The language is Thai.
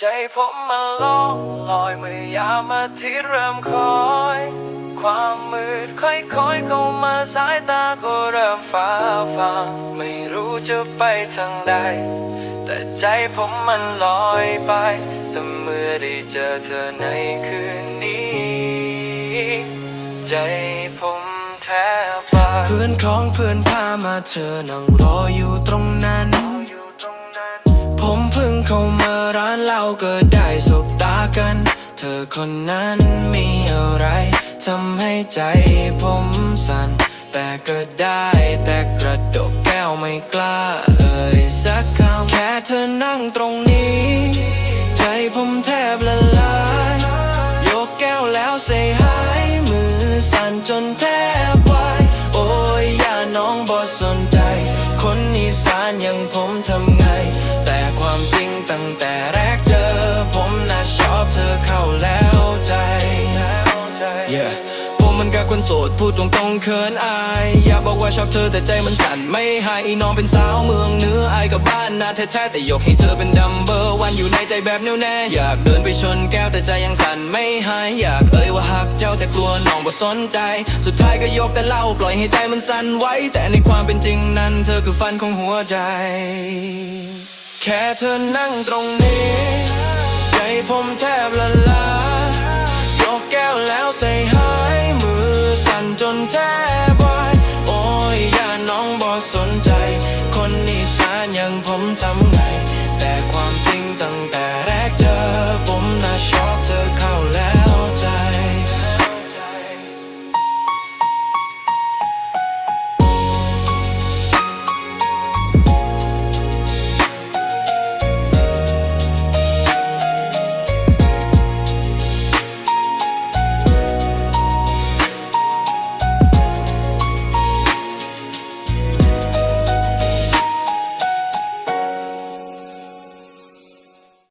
ใจผมมันล่องลอยเมื่อยามอาทิตย์เริ่มคอย ความมืดค่อยๆเข้ามาสายตาก็เริ่มฟ้าฟางไม่รู้จะไปทางใด แต่ใจผมมันลอยไป แต่เมื่อได้เจอเธอในคืนนี้ ใจผมแทบวายเพื่อนของเพื่อนพามาเธอนั่งรออยู่ตรงนั้น ก็ได้สบตากัน เธอคนนั้นมีอะไรทำให้ใจผมสั่น แต่ก็ได้แต่กระดกแก้วไม่กล้า เอ่ยสักคำแค่เธอนั่งตรงนี้ ใจผมแทบละลายยกแก้วแล้วเซหายมือสั่นจนแทบวายโอ้ยอย่าน้องบ่สน โสดพูดตรงๆเขินอาย อยากบอกว่าชอบเธอแต่ใจมันสั่นไม่ให้น้องเป็นสาวเมืองเหนืออายกับบ้านนาแท้ๆแต่ยกให้เธอเป็นดัมเบอร์วันอยู่ในใจแบบแน่วแน่อยากเดินไปชนแก้วแต่ใจยังสั่นไม่หายอยากเอ่ยว่าหักเจ้าแต่กลัวน้องบ่สนใจ สุดท้ายก็ยกแต่เล่าปล่อยให้ใจมันสั่นไว้ แต่ในความเป็นจริงนั้น เธอคือฝันของหัวใจ แค่เธอนั่งตรงนี้ ใจผมแทบละ นแท้บอยโอ้ยอย่าน้องบอสนใจ คนนิสานอย่างผมทำ